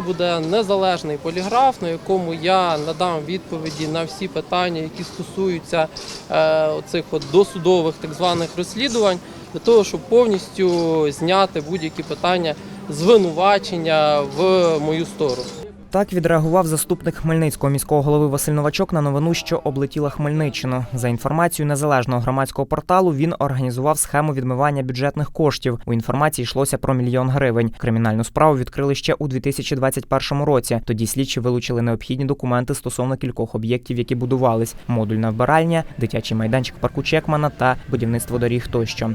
буде незалежний поліграф, на якому я надам відповіді на всі питання, які стосуються цих от досудових так званих розслідувань, для того, щоб повністю зняти будь-які питання звинувачення в мою сторону. Так відреагував заступник Хмельницького міського голови Василь Новачок на новину, що облетіла Хмельниччину. За інформацією незалежного громадського порталу, він організував схему відмивання бюджетних коштів. У інформації йшлося про мільйон гривень. Кримінальну справу відкрили ще у 2021 році. Тоді слідчі вилучили необхідні документи стосовно кількох об'єктів, які будувались: модульна вбиральня, дитячий майданчик парку Чекмана та будівництво доріг тощо.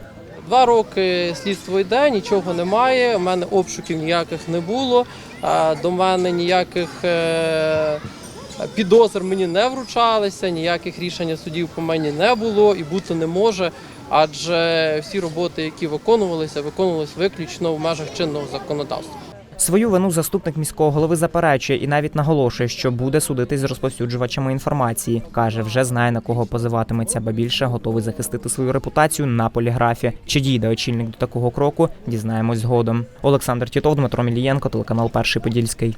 Два роки слідство йде, нічого немає. У мене обшуків ніяких не було. До мене ніяких е, підозр мені не вручалися, ніяких рішень судів по мені не було і бути не може. Адже всі роботи, які виконувалися, виконувалися виключно в межах чинного законодавства. Свою вину заступник міського голови заперечує і навіть наголошує, що буде судитись з розповсюджувачами інформації. каже, вже знає на кого позиватиметься, ба більше готовий захистити свою репутацію на поліграфі. Чи дійде очільник до такого кроку? Дізнаємось згодом. Олександр Тітов, Дмитро Мілієнко, телеканал Перший Подільський.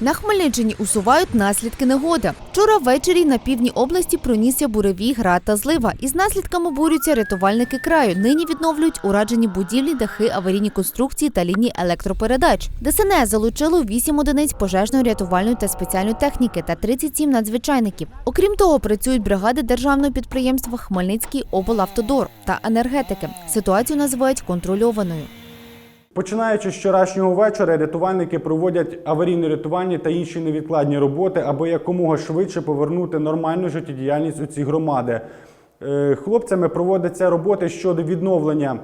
На Хмельниччині усувають наслідки негоди. Вчора ввечері на півдні області пронісся буревій град та злива. Із наслідками борються рятувальники краю. Нині відновлюють уражені будівлі, дахи, аварійні конструкції та лінії електропередач. ДСНС залучило 8 одиниць пожежної рятувальної та спеціальної техніки та 37 надзвичайників. Окрім того, працюють бригади державного підприємства Хмельницький облавтодор та енергетики. Ситуацію називають контрольованою. Починаючи з вчорашнього вечора, рятувальники проводять аварійно-рятувальні та інші невідкладні роботи, аби якомога швидше повернути нормальну життєдіяльність у ці громади. Е, Хлопцями проводяться роботи щодо відновлення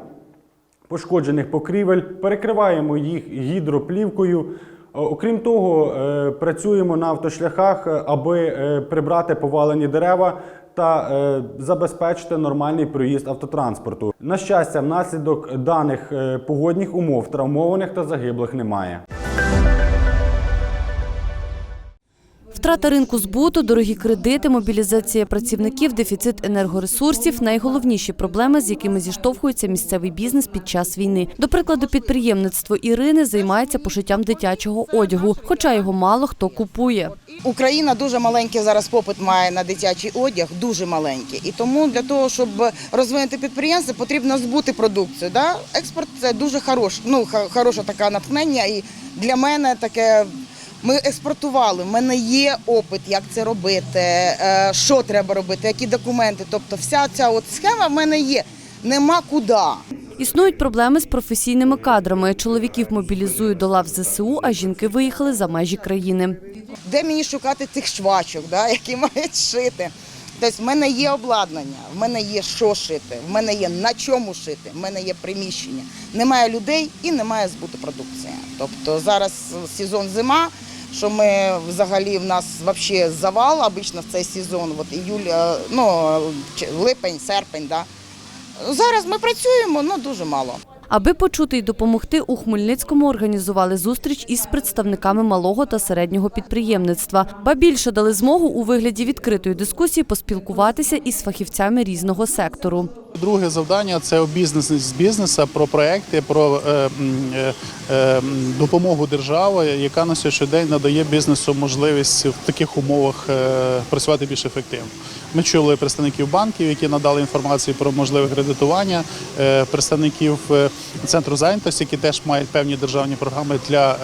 пошкоджених покрівель, перекриваємо їх гідроплівкою. Е, Окрім того, е, працюємо на автошляхах, аби прибрати повалені дерева та е, забезпечити нормальний проїзд автотранспорту. На щастя, внаслідок даних е, погодних умов травмованих та загиблих немає. Втрата ринку збуту, дорогі кредити, мобілізація працівників, дефіцит енергоресурсів найголовніші проблеми, з якими зіштовхується місцевий бізнес під час війни. До прикладу, підприємництво Ірини займається пошиттям дитячого одягу, хоча його мало хто купує. Україна дуже маленький зараз попит має на дитячий одяг, дуже маленький. І тому для того, щоб розвинути підприємство, потрібно збути продукцію. Да? Експорт це дуже хорош, ну, хороше таке натхнення. І для мене таке. Ми експортували. В мене є опит, як це робити, е, що треба робити, які документи. Тобто, вся ця от схема в мене є. Нема куди. Існують проблеми з професійними кадрами. Чоловіків мобілізують до лав ЗСУ, а жінки виїхали за межі країни. де мені шукати цих швачок, да, які мають шити. Тобто в мене є обладнання, в мене є що шити, в мене є на чому шити, в мене є приміщення. Немає людей і немає збуту продукції. Тобто зараз сезон зима, що ми взагалі в нас взагалі завал обично в цей сезон, от іюль, е, ну, липень, серпень. Да. Зараз ми працюємо, ну дуже мало. Аби почути й допомогти, у Хмельницькому організували зустріч із представниками малого та середнього підприємництва. Ба більше дали змогу у вигляді відкритої дискусії поспілкуватися із фахівцями різного сектору. Друге завдання це бізнес з бізнеса про проекти, про е, е, е, допомогу держави, яка на сьогоднішній день надає бізнесу можливість в таких умовах е, працювати більш ефективно. Ми чули представників банків, які надали інформацію про можливе кредитування, е, представників е, центру зайнятості, які теж мають певні державні програми для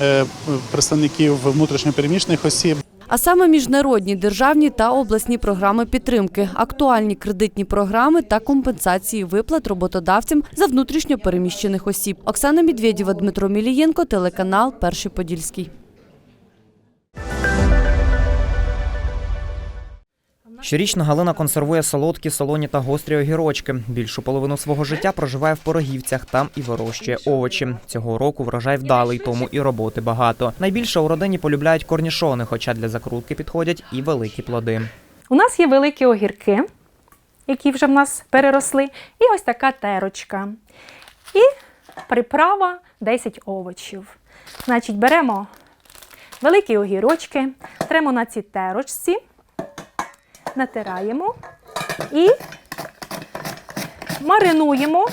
е, представників внутрішньопереміщених осіб. А саме міжнародні державні та обласні програми підтримки, актуальні кредитні програми та компенсації виплат роботодавцям за внутрішньо переміщених осіб. Оксана Медведєва, Дмитро Мілієнко, телеканал Перший Подільський. Щорічно Галина консервує солодкі, солоні та гострі огірочки. Більшу половину свого життя проживає в Порогівцях, там і вирощує овочі. Цього року врожай вдалий, тому і роботи багато. Найбільше у родині полюбляють корнішони, хоча для закрутки підходять і великі плоди. У нас є великі огірки, які вже в нас переросли, і ось така терочка. І приправа 10 овочів. Значить, беремо великі огірочки, тремо на цій терочці, натираємо і маринуємо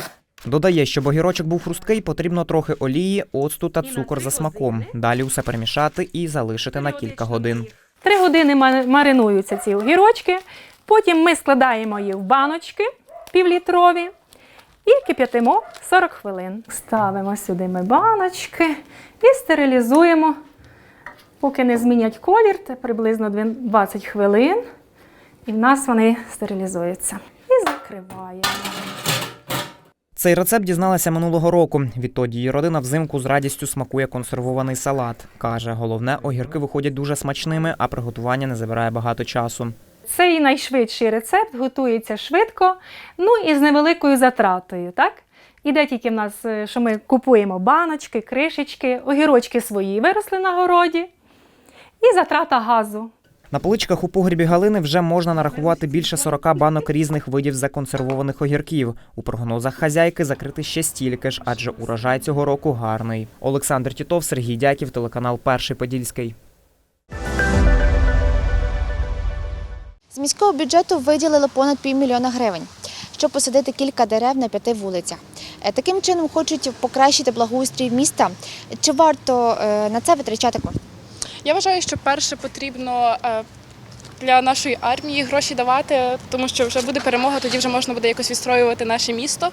Додає, щоб огірочок був хрусткий, потрібно трохи олії, оцту та цукор за смаком. Далі усе перемішати і залишити на кілька годин. Три години маринуються ці огірочки. Потім ми складаємо їх в баночки півлітрові і кип'ятимо 40 хвилин. Ставимо сюди ми баночки і стерилізуємо, поки не змінять колір, це приблизно 20 хвилин. І в нас вони стерилізуються. І закриваємо. Цей рецепт дізналася минулого року. Відтоді її родина взимку з радістю смакує консервований салат. Каже, головне, огірки виходять дуже смачними, а приготування не забирає багато часу. Цей найшвидший рецепт готується швидко, ну і з невеликою затратою, так? Іде тільки в нас, е, що ми купуємо баночки, кришечки, огірочки свої виросли на городі, і затрата газу. На поличках у погрібі Галини вже можна нарахувати більше 40 банок різних видів законсервованих огірків. У прогнозах хазяйки закрити ще стільки ж, адже урожай цього року гарний. Олександр Тітов, Сергій Дяків, телеканал Перший Подільський. З міського бюджету виділили понад півмільйона гривень, щоб посадити кілька дерев на п'яти вулицях. Е, Таким чином хочуть покращити благоустрій міста. Чи варто е, на це витрачати кошти? Я вважаю, що перше потрібно е, для нашої армії гроші давати, тому що вже буде перемога, тоді вже можна буде якось відстроювати наше місто.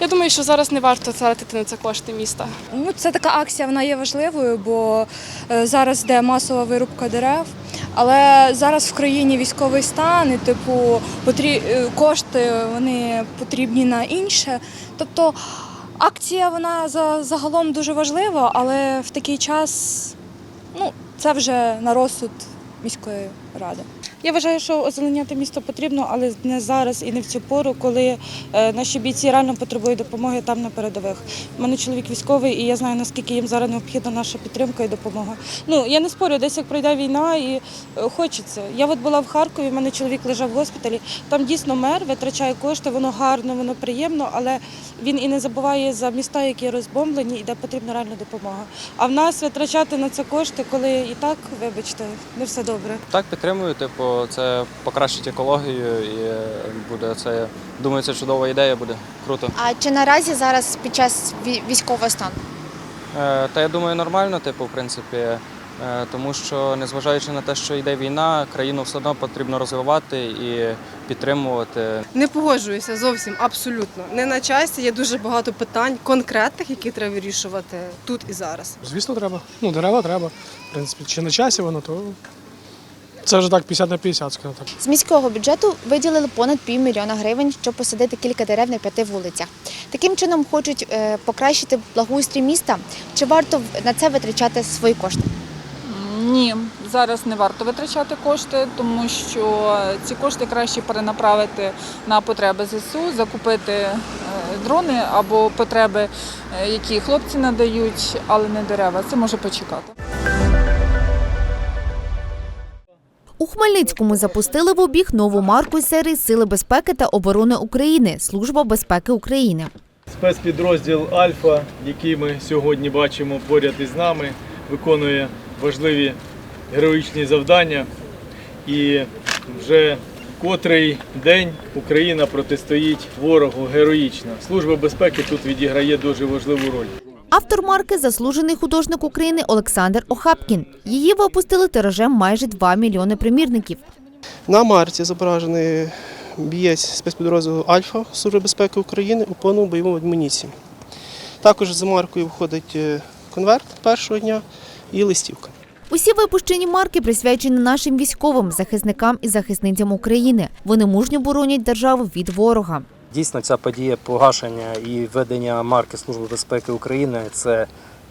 Я думаю, що зараз не варто тратити на це кошти міста. Ну, це така акція, вона є важливою, бо е, зараз йде масова вирубка дерев. Але зараз в країні військовий стан, і типу потрі... е, кошти вони потрібні на інше. Тобто акція вона за- загалом дуже важлива, але в такий час ну, це вже на розсуд міської ради. Я вважаю, що озеленяти місто потрібно, але не зараз і не в цю пору, коли е, наші бійці реально потребують допомоги там на передових. У мене чоловік військовий, і я знаю, наскільки їм зараз необхідна наша підтримка і допомога. Ну я не спорю, десь як пройде війна і е, хочеться. Я от була в Харкові, в мене чоловік лежав в госпіталі. Там дійсно мер витрачає кошти, воно гарно, воно приємно, але він і не забуває за міста, які розбомблені, і де потрібна реальна допомога. А в нас витрачати на це кошти, коли і так, вибачте, не все добре. Так, підтримую. Типу, це покращить екологію і буде це. Думаю, це чудова ідея буде. Круто. А чи наразі зараз під час вій- військового стану? Е, Та я думаю, нормально, типу, в принципі, е, тому що незважаючи на те, що йде війна, країну все одно потрібно розвивати і підтримувати. Не погоджуюся зовсім абсолютно. Не на часі є дуже багато питань конкретних, які треба вирішувати тут і зараз. Звісно, треба. Ну, дерева треба. В принципі, чи на часі воно, то це вже так 50 на 50, скажімо так. З міського бюджету виділили понад півмільйона гривень, щоб посадити кілька дерев на п'яти вулицях. Таким чином хочуть е, покращити благоустрій міста. Чи варто на це витрачати свої кошти? Ні, зараз не варто витрачати кошти, тому що ці кошти краще перенаправити на потреби ЗСУ, закупити е, дрони або потреби, е, які хлопці надають, але не дерева. Це може почекати. У Хмельницькому запустили в обіг нову марку серії Сили безпеки та оборони України Служба безпеки України. Спецпідрозділ Альфа, який ми сьогодні бачимо поряд із нами, виконує важливі героїчні завдання. І вже котрий день Україна протистоїть ворогу героїчно. Служба безпеки тут відіграє дуже важливу роль. Автор марки заслужений художник України Олександр Охапкін. Її випустили тиражем майже 2 мільйони примірників. На марці зображений бієць спецпідрозділу Альфа Служби безпеки України у повному бойовому адмуніції. Також за маркою входить е, конверт першого дня і листівка. Усі випущені марки присвячені нашим військовим, захисникам і захисницям України. Вони мужньо боронять державу від ворога. Дійсно, ця подія погашення і введення марки Служби безпеки України це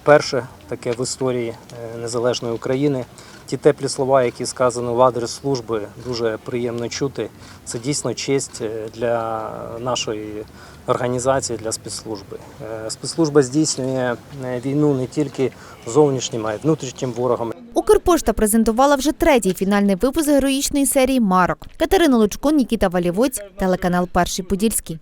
перше таке в історії е, незалежної України. Ті теплі слова, які сказані в адрес служби, дуже приємно чути. Це дійсно честь е, для нашої організації, для спецслужби. Е, Спецслужба здійснює війну не тільки зовнішнім, а й внутрішнім ворогом. Укрпошта презентувала вже третій фінальний випуск героїчної серії марок. Катерина Лучко, Нікіта Валівоць, телеканал Перший Подільський.